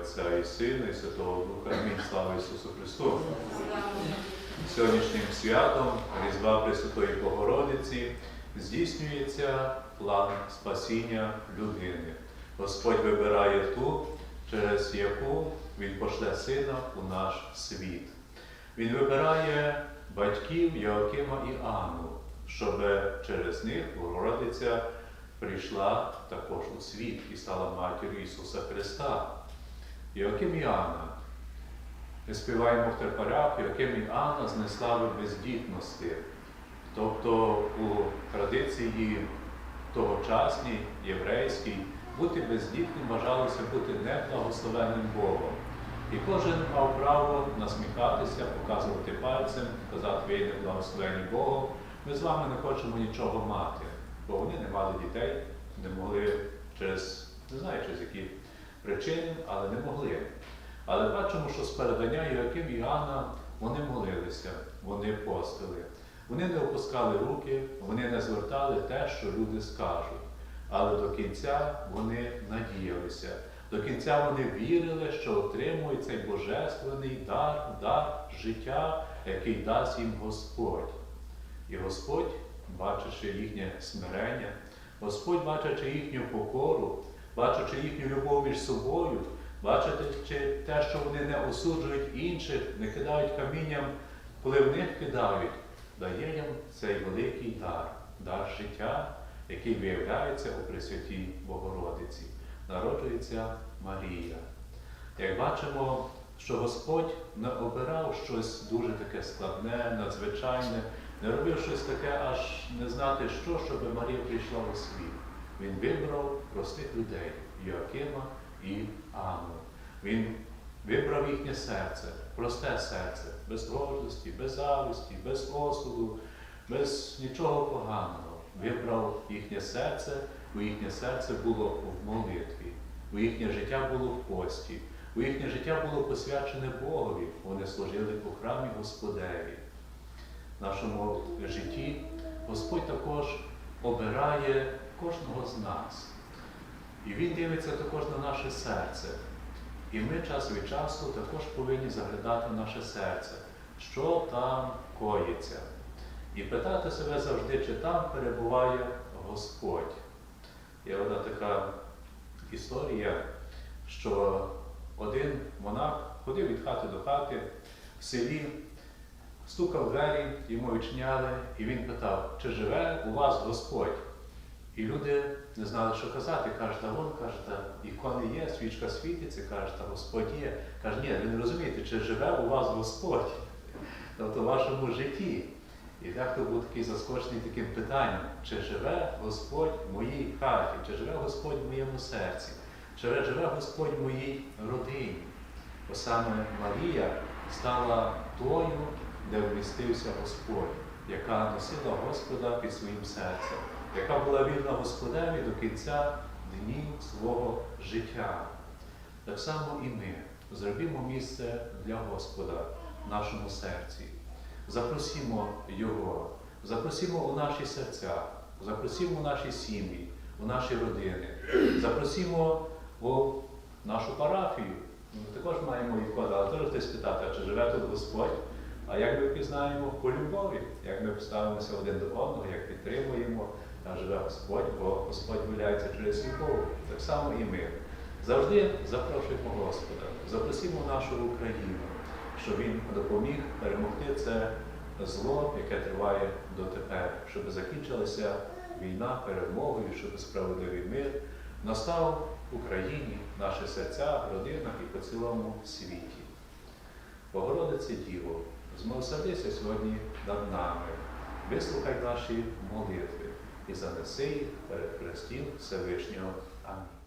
Отця і Сина, і Святого Духа. Амінь. Слава Ісусу Христу! Сьогоднішнім святом Різдва Пресвятої Богородиці здійснюється план спасіння людини. Господь вибирає ту, через яку Він пошле сина у наш світ. Він вибирає батьків Йоакима і Анну, щоб через них Богородиця прийшла також у світ і стала матір'ю Ісуса Христа. Йоаким і Анна. Ми співаємо в терпарях, Йоаким і Анна знесла ви бездітності. Тобто у традиції тогочасній, єврейській, бути бездітним вважалося бути неблагословенним Богом. І кожен мав право насміхатися, показувати пальцем, казати, ви не благословені Богом. Ми з вами не хочемо нічого мати, бо вони не мали дітей, не могли через, не знаю через які причини, але не могли. Але бачимо, що з передання Йоаким і Анна вони молилися, вони постили. Вони не опускали руки, вони не звертали те, що люди скажуть. Але до кінця вони надіялися. До кінця вони вірили, що отримують цей божественний дар, дар життя, який дасть їм Господь. І Господь, бачачи їхнє смирення, Господь, бачачи їхню покору, бачачи їхню любов між собою, бачачи те, що вони не осуджують інших, не кидають камінням, коли в них кидають, дає їм цей великий дар, дар життя, який виявляється у Пресвятій Богородиці. Народжується Марія. Як бачимо, що Господь не обирав щось дуже таке складне, надзвичайне, не робив щось таке, аж не знати що, щоб Марія прийшла у світ. Він вибрав простих людей Йоакима і Анну. Він вибрав їхнє серце, просте серце, без гордості, без зависті, без осуду, без нічого поганого. Вибрав їхнє серце, бо їхнє серце було в молитві, бо їхнє життя було в пості, бо їхнє життя було посвячене Богові. Вони служили у храмі Господеві. В нашому житті Господь також обирає кожного з нас. І Він дивиться також на наше серце. І ми час від часу також повинні заглядати наше серце, що там коїться. І питати себе завжди, чи там перебуває Господь. Є одна така історія, що один монах ходив від хати до хати в селі, стукав двері, йому відчиняли, і він питав, чи живе у вас Господь? І люди не знали, що казати. Каже, та вон, каже, та ікони є, свічка світиться, каже, та Господь є. Каже, ні, ви не розумієте, чи живе у вас Господь, тобто в вашому житті. І дехто був такий заскочений таким питанням, чи живе Господь в моїй хаті, чи живе Господь в моєму серці, чи живе Господь в моїй родині. Бо саме Марія стала тою, де вмістився Господь, яка носила Господа під своїм серцем, яка була вірна Господеві до кінця днів свого життя. Так само і ми зробімо місце для Господа в нашому серці. Запросімо Його, запросімо у наші серця, запросімо у наші сім'ї, у наші родини, запросімо у нашу парафію. Ми також маємо ікону, але теж хтось питати, чи живе тут Господь? А як ми пізнаємо по любові, як ми поставимося один до одного, як підтримуємо, а Господь, бо Господь виявляється через любов. Так само і ми. Завжди запрошуємо Господа, запросімо нашу Україну, щоб Він допоміг перемогти це зло, яке триває дотепер, щоб закінчилася війна перемогою, щоб справедливий мир настав в Україні, в наших серцях, родинах і по цілому світі. Богородице Діво, змилосердися сьогодні над нами, вислухай наші молитви і занеси їх перед престіл Всевишнього. Амінь.